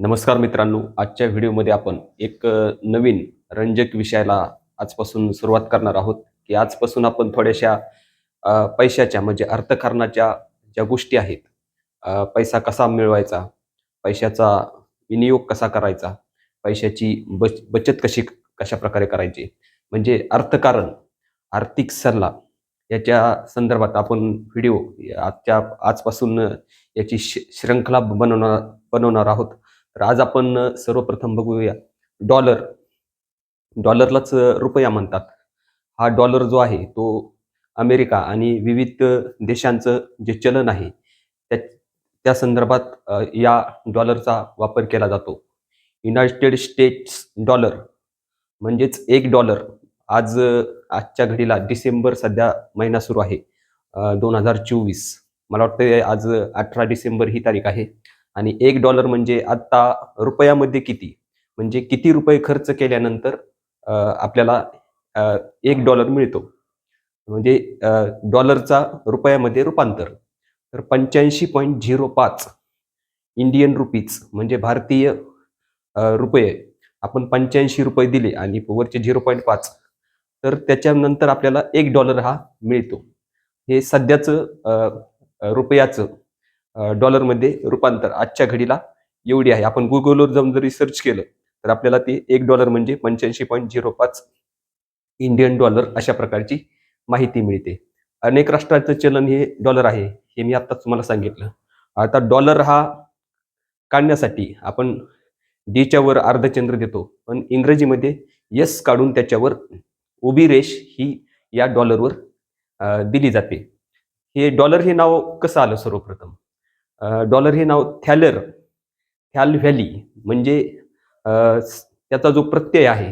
नमस्कार मित्रांनो आजच्या व्हिडिओमध्ये आपण एक नवीन रंजक विषयाला आजपासून सुरुवात करणार आहोत की आजपासून आपण थोड्याशा पैशाच्या म्हणजे अर्थकारणाच्या ज्या गोष्टी आहेत पैसा कसा मिळवायचा पैशाचा विनियोग कसा करायचा पैशाची बच बचत कशी कशा प्रकारे करायची म्हणजे अर्थकारण आर्थिक सल्ला याच्या संदर्भात आपण व्हिडिओ आजच्या आजपासून याची श- श्रृंखला बनवणार बनवणार आहोत. तर आज आपण सर्वप्रथम बघूया. डॉलर. डॉलरलाच रुपया म्हणतात. हा डॉलर जो आहे तो अमेरिका आणि विविध देशांचं जे चलन आहे त्या त्या संदर्भात या डॉलरचा वापर केला जातो. युनायटेड स्टेट्स डॉलर म्हणजेच एक डॉलर आज आजच्या घडीला डिसेंबर सध्या महिना सुरू आहे दोन हजार चोवीस. मला वाटतं आज अठरा डिसेंबर ही तारीख आहे. आणि एक डॉलर म्हणजे आत्ता रुपयामध्ये किती? म्हणजे किती रुपये खर्च केल्यानंतर आपल्याला एक डॉलर मिळतो. म्हणजे डॉलरचा रुपयामध्ये रूपांतर. तर पंच्याऐंशी पॉईंट झिरो पाच इंडियन रुपीज म्हणजे भारतीय रुपये आपण पंच्याऐंशी रुपये दिले आणि वरचे झिरो पॉईंट पाच तर त्याच्यानंतर आपल्याला एक डॉलर हा मिळतो. हे सध्याचं रुपयाचं डॉलरमध्ये रूपांतर आजच्या घडीला एवढी आहे. आपण गुगलवर जाऊन जरी सर्च केलं तर आपल्याला ते एक डॉलर म्हणजे पंच्याऐंशी पॉईंट झिरो पाच इंडियन डॉलर अशा प्रकारची माहिती मिळते. अनेक राष्ट्राचं चलन हे डॉलर आहे हे मी आत्ताच तुम्हाला सांगितलं. आता डॉलर हा काढण्यासाठी आपण डीच्या वर अर्धचंद्र देतो पण इंग्रजीमध्ये यस काढून त्याच्यावर उभी रेष ही या डॉलरवर दिली जाते. हे डॉलर हे नाव कसं आलं सर्वप्रथम? डॉलर हे नाव थॅलर थॅल व्हॅली म्हणजे त्याचा जो प्रत्यय आहे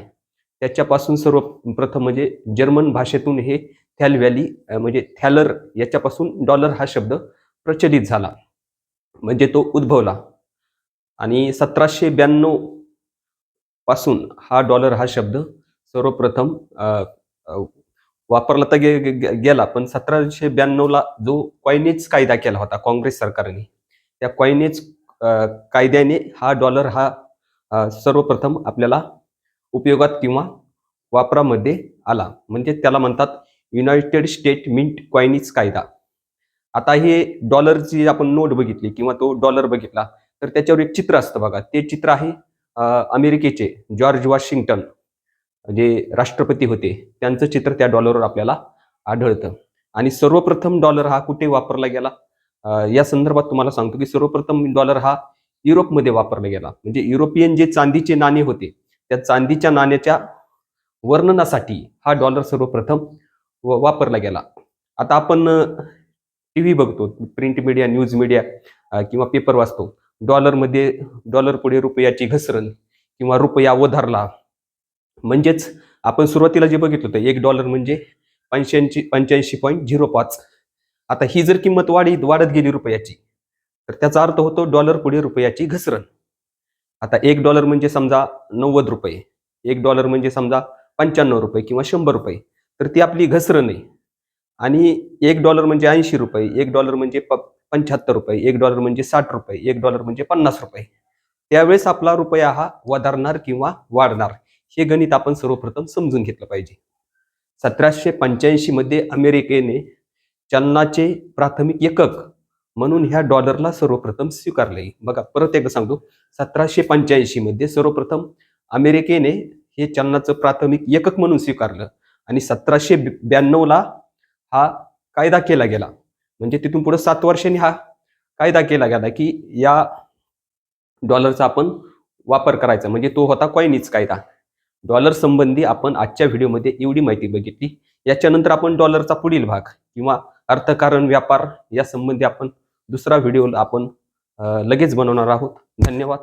त्याच्यापासून सर्वप्रथम म्हणजे जर्मन भाषेतून हे थॅल व्हॅली म्हणजे थॅलर याच्यापासून डॉलर हा शब्द प्रचलित झाला. म्हणजे तो उद्भवला. आणि सतराशे ब्याण्णवपासून हा डॉलर हा शब्द सर्वप्रथम वापरला तर गे, गे- गेला. पण सतराशे ब्याण्णवला जो कॉइनेज कायदा केला होता काँग्रेस सरकारने त्या कॉइनेज कायद्याने हा डॉलर हा सर्वप्रथम आपल्याला उपयोगात किंवा वापरामध्ये आला. म्हणजे त्याला म्हणतात युनायटेड स्टेट मिंट कॉइनेज कायदा. आता हे डॉलरची आपण नोट बघितली किंवा तो डॉलर बघितला तर त्याच्यावर एक चित्र असतं बघा. ते चित्र आहे अमेरिकेचे जॉर्ज वॉशिंग्टन जे राष्ट्रपती होते त्यांचं चित्र त्या डॉलरवर आपल्याला आढळतं. आणि सर्वप्रथम डॉलर हा कुठे वापरला गेला? या संदर्भात तुम्हाला सांगतो की सर्वप्रथम डॉलर हा युरोपमध्ये वापरला गेला. म्हणजे युरोपियन जे चांदीचे नाणे होते त्या चांदीच्या नाण्याच्या वर्णनासाठी हा डॉलर सर्वप्रथम व- वापरला गेला. आता आपण टी व्ही बघतो प्रिंट मीडिया न्यूज मीडिया किंवा पेपर वाचतो. डॉलरमध्ये डॉलर पुढे रुपयाची घसरण किंवा रुपया वधारला. म्हणजेच आपण सुरुवातीला जे बघितलं होतं एक डॉलर म्हणजे पंच्याऐंशी पंच्याऐंशी पॉईंट झिरो पाच आता ही जर किंमत वाढी वाढत गेली रुपयाची तर त्याचा अर्थ होतो डॉलर पुढे रुपयाची घसरण. आता एक डॉलर म्हणजे समजा नव्वद रुपये एक डॉलर म्हणजे समजा पंच्याण्णव रुपये किंवा शंभर रुपये तर ती आपली घसरण आहे. आणि एक डॉलर म्हणजे ऐंशी रुपये एक डॉलर म्हणजे प पंच्याहत्तर रुपये एक डॉलर म्हणजे साठ रुपये एक डॉलर म्हणजे पन्नास रुपये. त्यावेळेस आपला रुपया हा वधारणार किंवा वाढणार हे गणित आपण सर्वप्रथम समजून घेतलं पाहिजे. सतराशे पंच्याऐंशी मध्ये अमेरिकेने चलनाचे प्राथमिक एकक म्हणून ह्या डॉलरला सर्वप्रथम स्वीकारले. बघा परत एकदा सांगतो. सतराशे पंच्याऐंशी मध्ये सर्वप्रथम अमेरिकेने हे चलनाचं प्राथमिक एकक म्हणून स्वीकारलं आणि सतराशे ब्याण्णवला हा कायदा केला गेला. म्हणजे तिथून पुढे सात वर्षांनी हा कायदा केला गेला की या डॉलरचा आपण वापर करायचा. म्हणजे तो होता कॉइनीच कायदा. डॉलर संबंधी आपण आजच्या व्हिडिओमध्ये एवढी माहिती बघितली. याच्यानंतर आपण डॉलरचा पुढील भाग किंवा अर्थकारण व्यापार या संबंधी आपण दुसरा व्हिडिओ आपण लगेच बनवणार आहोत. धन्यवाद.